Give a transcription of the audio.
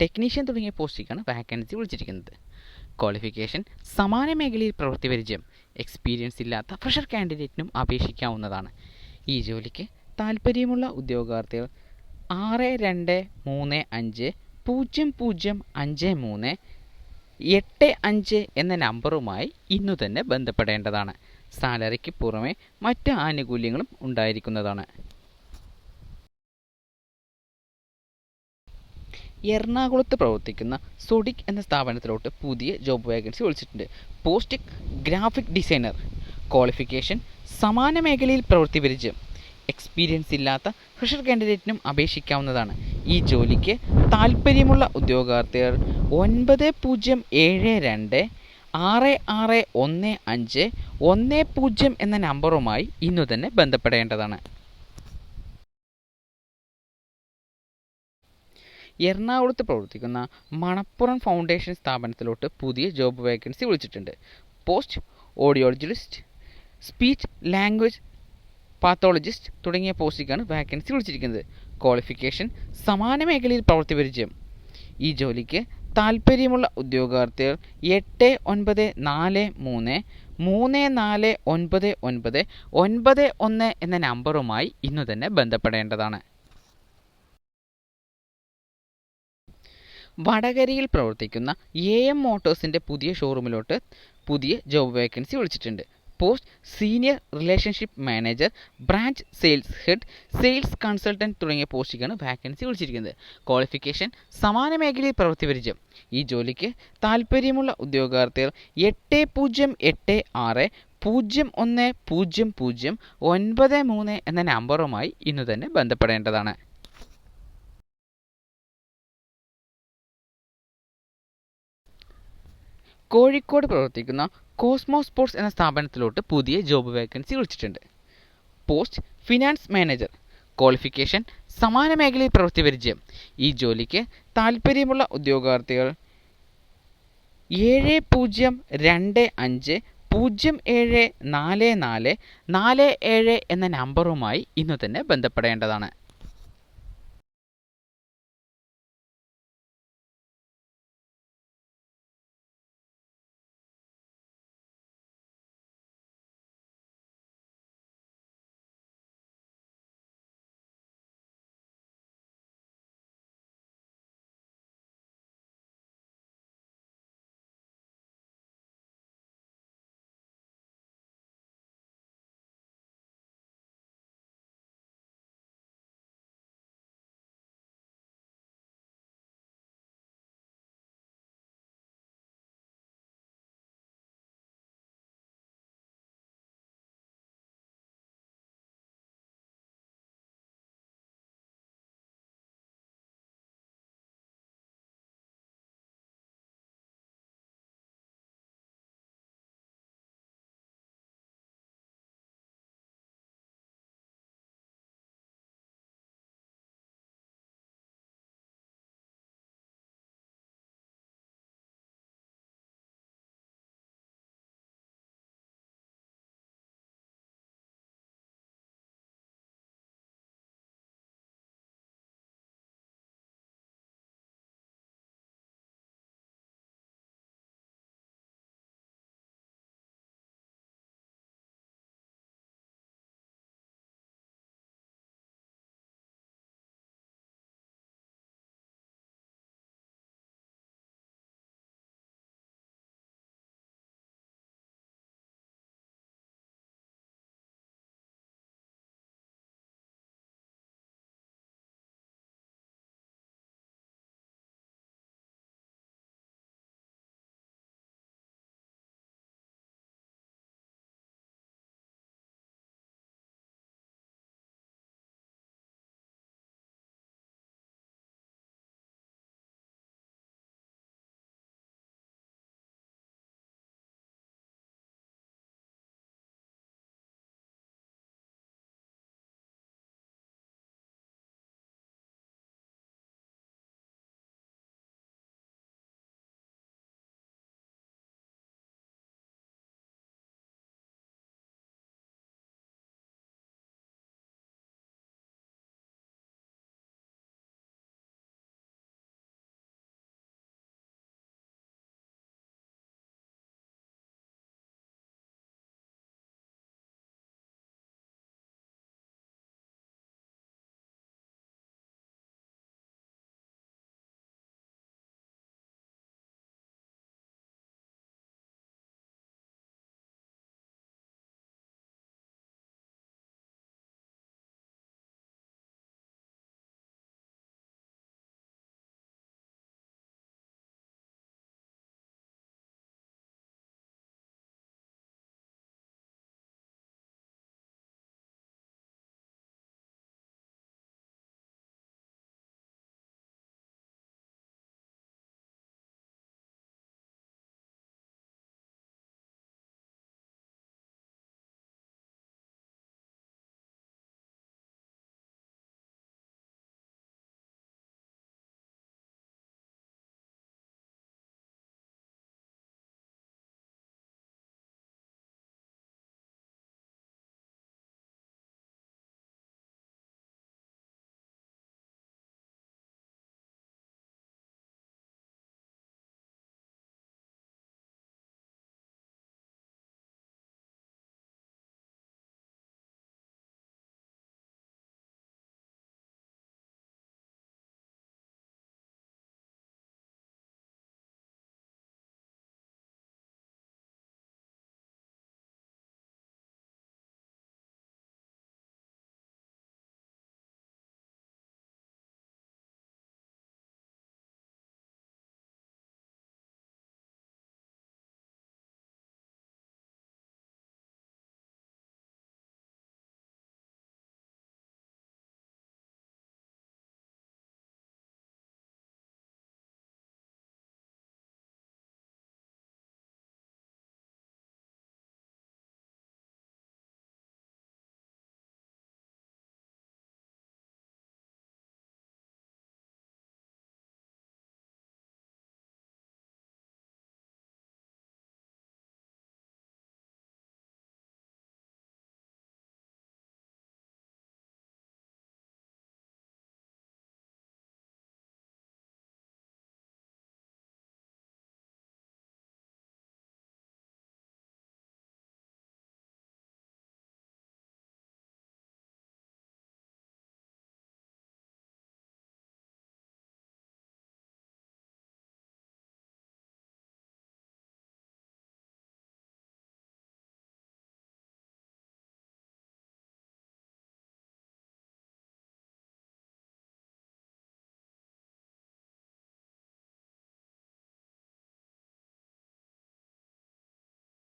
Technician തുടങ്ങിയ പോസ്റ്റിലേക്കാണ് vacancy വിളിച്ചിരിക്കുന്നത്. ക്വാളിഫിക്കേഷൻ സമാന മേഖലയിൽ പ്രവൃത്തി പരിചയം എക്സ്പീരിയൻസ് ഇല്ലാത്ത ഫ്രഷർ കാൻഡിഡേറ്റിനും അപേക്ഷിക്കാവുന്നതാണ്. ഈ ജോലിക്ക് താൽപ്പര്യമുള്ള ഉദ്യോഗാർത്ഥികൾ ആറ് രണ്ട് മൂന്ന് അഞ്ച് പൂജ്യം പൂജ്യം അഞ്ച് മൂന്ന് എട്ട് അഞ്ച് എന്ന നമ്പറുമായി ഇന്നു തന്നെ ബന്ധപ്പെടേണ്ടതാണ്. സാലറിക്ക് പുറമെ മറ്റ് ആനുകൂല്യങ്ങളും ഉണ്ടായിരിക്കുന്നതാണ്. എറണാകുളത്ത് പ്രവർത്തിക്കുന്ന സൊഡിക് എന്ന സ്ഥാപനത്തിലോട്ട് പുതിയ ജോബ് വേക്കൻസി വിളിച്ചിട്ടുണ്ട്. പോസ്റ്റ് ഗ്രാഫിക് ഡിസൈനർ ക്വാളിഫിക്കേഷൻ സമാന മേഖലയിൽ പ്രവൃത്തി പരിചയം. എക്സ്പീരിയൻസ് ഇല്ലാത്ത ഫ്രഷർ കാൻഡിഡേറ്റിനും അപേക്ഷിക്കാവുന്നതാണ്. ഈ ജോലിക്ക് താൽപ്പര്യമുള്ള ഉദ്യോഗാർത്ഥികൾ ഒൻപത് പൂജ്യം ഏഴ് രണ്ട് ആറ് ആറ് ഒന്ന് അഞ്ച് ഒന്ന് പൂജ്യം എന്ന നമ്പറുമായി ഇന്നു തന്നെ ബന്ധപ്പെടേണ്ടതാണ്. എറണാകുളത്ത് പ്രവർത്തിക്കുന്ന മണപ്പുറം ഫൗണ്ടേഷൻ സ്ഥാപനത്തിലോട്ട് പുതിയ ജോബ് വേക്കൻസി വിളിച്ചിട്ടുണ്ട്. Post audiologist speech language pathologist തുടങ്ങിയ പോസ്റ്റിലേക്കാണ് വാക്കൻസി വിളിച്ചിരിക്കുന്നത്. ക്വാളിഫിക്കേഷൻ സമാന മേഖലയിൽ പ്രവൃത്തി പരിചയം. ഈ ജോലിക്ക് താൽപ്പര്യമുള്ള ഉദ്യോഗാർത്ഥികൾ എട്ട് ഒൻപത് നാല് മൂന്ന് മൂന്ന് നാല് ഒൻപത് ഒൻപത് ഒൻപത് ഒന്ന് എന്ന നമ്പറുമായി ഇന്നു തന്നെ ബന്ധപ്പെടേണ്ടതാണ്. വടകരയിൽ പ്രവർത്തിക്കുന്ന എ എം മോട്ടോഴ്സിന്റെ പുതിയ ഷോറൂമിലോട്ട് പുതിയ ജോബ് വേക്കൻസി വിളിച്ചിട്ടുണ്ട്. Post senior relationship manager branch sales head sales consultant തുടങ്ങിയ പോസ്റ്റിലേക്കാണ് വാക്കൻസി വിളിച്ചിരിക്കുന്നത്. ക്വാളിഫിക്കേഷൻ സമാന മേഖലയിൽ പ്രവൃത്തി പരിചയം ഈ ജോലിക്ക് താൽപ്പര്യമുള്ള ഉദ്യോഗാർത്ഥികൾ എട്ട് പൂജ്യം എട്ട് ആറ് പൂജ്യം ഒന്ന് പൂജ്യം പൂജ്യം ഒൻപത് മൂന്ന് എന്ന നമ്പറുമായി ഇന്ന് തന്നെ ബന്ധപ്പെടേണ്ടതാണ്. കോഴിക്കോട് പ്രവർത്തിക്കുന്ന കോസ്മോ സ്പോർട്സ് എന്ന സ്ഥാപനത്തിലോട്ട് പുതിയ ജോബ് വേക്കൻസി വിളിച്ചിട്ടുണ്ട്. Post finance manager. ക്വാളിഫിക്കേഷൻ സമാന മേഖലയിൽ പ്രവൃത്തി പരിചയം. ഈ ജോലിക്ക് താൽപ്പര്യമുള്ള ഉദ്യോഗാർത്ഥികൾ ഏഴ് പൂജ്യം രണ്ട് അഞ്ച് പൂജ്യം ഏഴ് നാല് നാല് നാല് ഏഴ് എന്ന നമ്പറുമായി ഇന്ന് തന്നെ ബന്ധപ്പെടേണ്ടതാണ്.